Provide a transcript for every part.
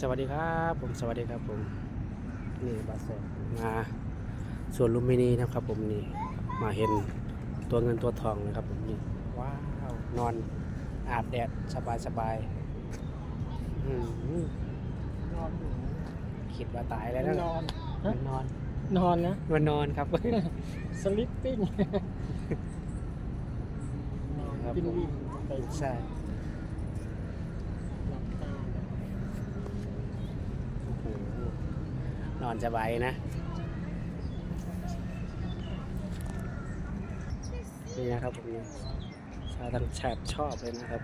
สวัสดีครับผมสวัสดีครับผมนี่บาสเซนมาสวนลุมพินีนะครับ ผมนี่มาเห็นตัวเงินตัวทองนะครับ ผมนี่ว้าวนอนอาบแดดสบายสบายอืมนอนอยู่คิดว่าตายแล้วนะนอนมันนอนนอนนะมันนอนครับสลิปปิ้งครับกินผมวิ่งไปใช่ หลับตา โอ้โห นอนสบายนะนี่นะครับผมชาวต่างชาติชอบเลยนะครับ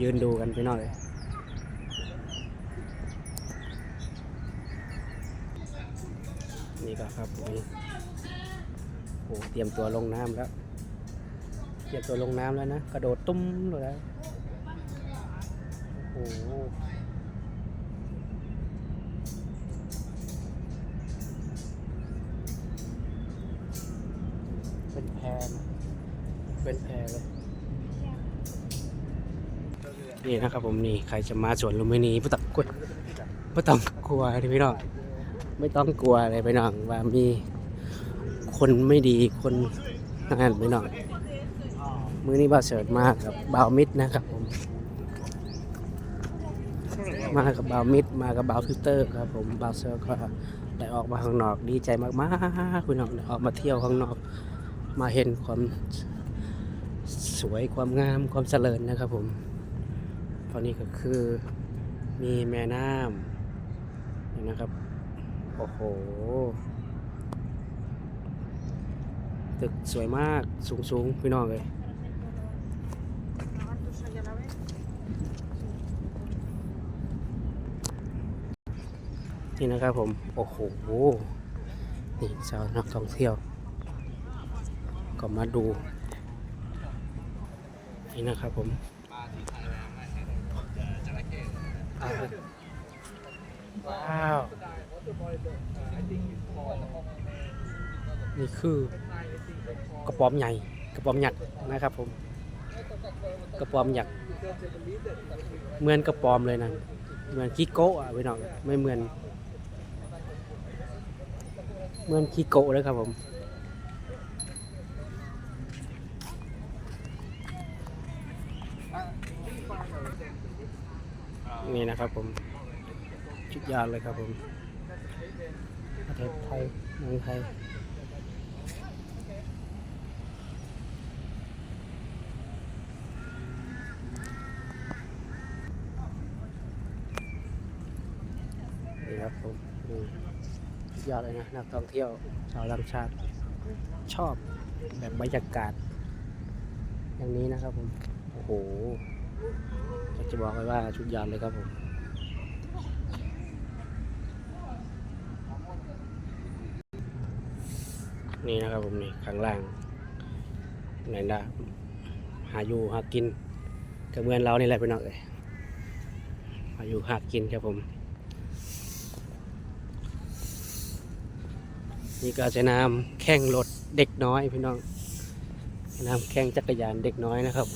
ยืนดูกันไปหน่อยนี่ก็ครับผมโอ้เตรียมตัวลงน้ำแล้ว เตรียมตัวลงน้ำแล้วนะ กระโดดตุ้มเลยแล้วโอ้โหเป็นแพเป็นแพเลย นี่นะครับผมนี่ ใครจะมาสวนลุมพินีไม่ต้องกลัวไม่ต้องกลัวเลยพี่น้อง ไม่ต้องกลัวเลยพี่น้องว่ามีคนไม่ดีคนนั่นพี่น้อง มือนี้บาเสิร์ตมากับบาวมิดนะครับผม มากับบาวมิดมากับบาวฟิลเตอร์ครับผมบาวเสิร์ตก็ได้ออกมาข้างนอกดีใจมากๆพี่น้องได้ออกมาเที่ยวข้างนอก มาเห็นความสวยความงามความเจริญนะครับผม ตอนนี้ก็คือมีแม่น้ำนี่นะครับ โอ้โห ตึกสวยมากสูงสูงๆพี่น้องเลย นี่นะครับผม โอ้โห นี่ชาวนักท่องเที่ยว ก็มาดู นี่นะครับผมว้าว นี่คือกระป๋อมใหญ่กระป๋อมหยักนะครับผม กระป๋อมหยักเหมือนกระป๋อมเลยนะเหมือนขี้โกะอะพี่น้องไม่เหมือน เหมือนขี้โกะเลยครับผมนี่นะครับผมชุดยอดเลยครับผมประเทศไทยเมืองไทยนี่ครับผมอืมสุด ยอดเลยนะนักท่องเที่ยวชาวต่างชาติ ชอบแบบบรรยากาศ อย่างนี้นะครับผมโอ้โหจะบอกเลยว่าชุดยอดเลยครับผมนี่นะครับผมนี่ข้างล่างไหนนะหาอยู่หากินก็เหมือนเรานี่แหละไปหน่อยหาอยู่หากินครับผม นี่ก็จะน้ำแข่งรถเด็กน้อยพี่น้องน้ำแข่งจักรยานเด็กน้อยนะครับ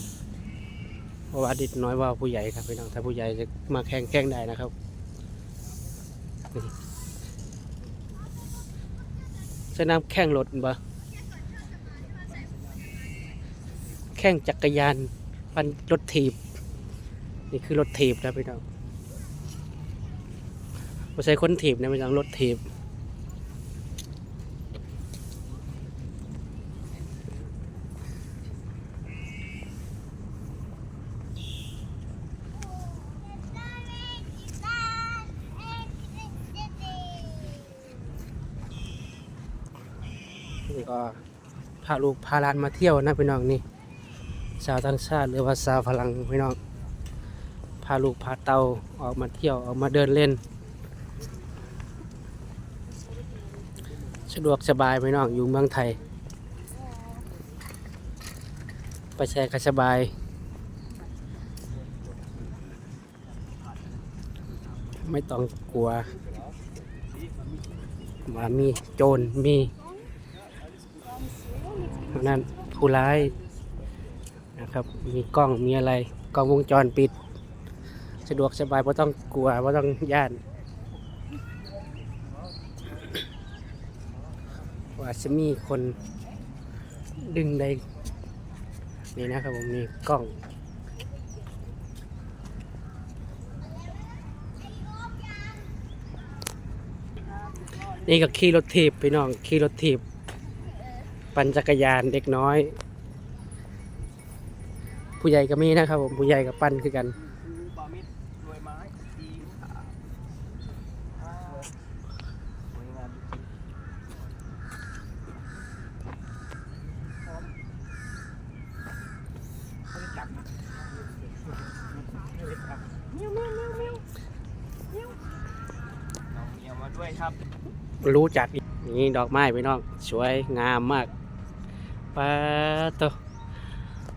เพราะว่าเด็กน้อยว่าผู้ใหญ่ครับพี่น้องถ้าผู้ใหญ่จะมาแข่งแข่งได้นะครับนี่จะนำแข่งรถบ่แข่งจักรยานปันรถถีบ นี่คือรถถีบนะพี่น้องไม่ใช่คนถีบนะพี่น้องรถถีบ ก็พาลูกพาหลานมาเที่ยวนะพี่น้องนี่ชาวต่างชาติหรือว่าชาวฝรั่งพี่น้องพาลูกพาเตาออกมาเที่ยวออกมาเดินเล่น สะดวกสบายพี่น้องอยู่เมืองไทยไปแชร์กันสบายไม่ต้องกลัวว่ามีโจรมี นั่นผู้ร้ายนะครับ มีกล้องมีอะไรกล้องวงจรปิด สะดวกสบายเพราะต้องกลัวเพราะต้องย่านว่าจะมีคนดึงได้นี่นะครับผมมีกล้องนี่ก็ขี่รถถีบพี่น้องขี่รถถีบ ปั่นจักรยานเด็กน้อย ผู้ใหญ่ก็มีนะครับผมผู้ใหญ่ก็ปั่นคือกันบามิดรวยไม้ดีค่ะสวยงามจริงพร้อมไม่ได้จับนะไม่ได้จับเมียวเมียวเมียวเมียวเมียวเอาเมียวมาด้วยครับรู้จักอีกนี่ดอกไม้พี่น้องสวยงามมาก ปาโต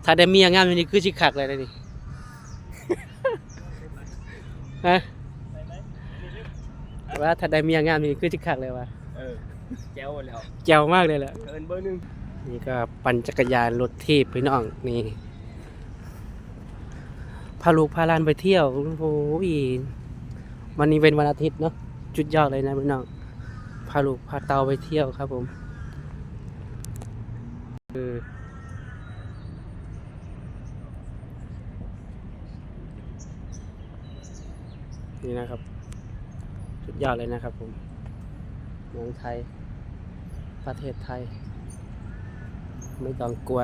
ถ้าได้เมียงามอย่างนี้คือชิคักเลยนะนี่ฮะไปไหมมีลิฟต์ว่าถ้าได้เมียงามอย่างนี้คือชิคักเลยว่ะเออแจ้วแล้วแจ๋วมากเลยแหละเทิร์นเบอร์หนึ่งนี่ก็ปั่นจักรยานรถทีบพี่น้องนี่พาลูกพาหลานไปเที่ยวโอ้โหวันนี้เป็นวันอาทิตย์เนาะจุดยอดเลยนะพี่น้องพาลูกพาเตาไปเที่ยวครับผม เออนี่นะครับจุดยอดเลยนะครับผมเมืองไทย ประเทศไทย ไม่ต้องกลัว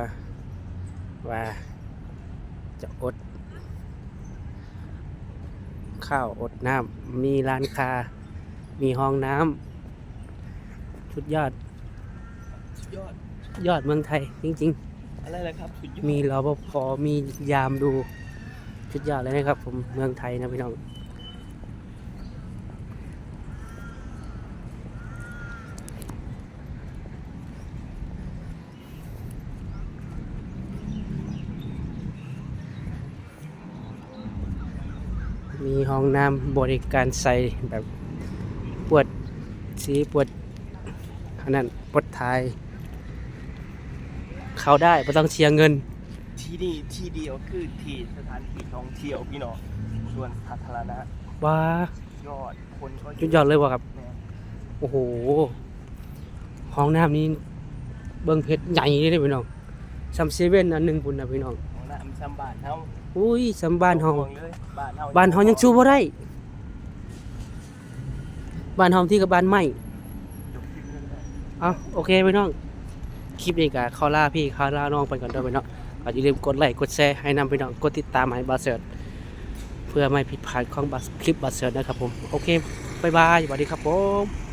ว่าจะอด ข้าวอดน้ำมีร้านค้ามีห้องน้ำชุดยอด สุดยอด ยอดเมืองไทยจริง อะไรเลยครับสุดยอดๆ มีรปภมียามดูชุดยอดเลยนะครับ ผมเมืองไทยนะพี่น้อง มีห้องน้ำบริการใส่แบบปวดสีปวดอันนั้นปวดท้าย เข้าได้ไม่ต้องเชียร์เงิน ที่นี่ที่เดียวคือที่สถานที่ท่องเที่ยวพี่น้องส่วนสาธารณะว้ายอดคนก็จุดยอดเลยว่ะครับเนี่ยโอ้โห ห้องน้ำนี้เบิ้งเพชรใหญ่เลยพี่น้องซัมเซเว่นอันหนึ่งพุ่นนะพี่น้อง ของน้ำซ้ำบ้านเฮาอุ้ยสัมบ้านเฮาห่วงเลยบ้านเฮาบ้านเฮายังสู้บ่ได้ บ้านเฮาที่กับบ้านใหม่ยกขึ้นเลยนะเอาโอเคพี่น้อง คลิปนี้ก็ข้าลาพี่ข้าลาน้องไปก่อนด้วยพี่น้องก็อย่าลืมกดไลค์กดแชร์ให้นำไปเนาะกดติดตามให้บาเซิร์ตเพื่อไม่ผิดพลาดของคลิปบาเซิร์ตนะครับผมโอเคบายบายสวัสดีครับผม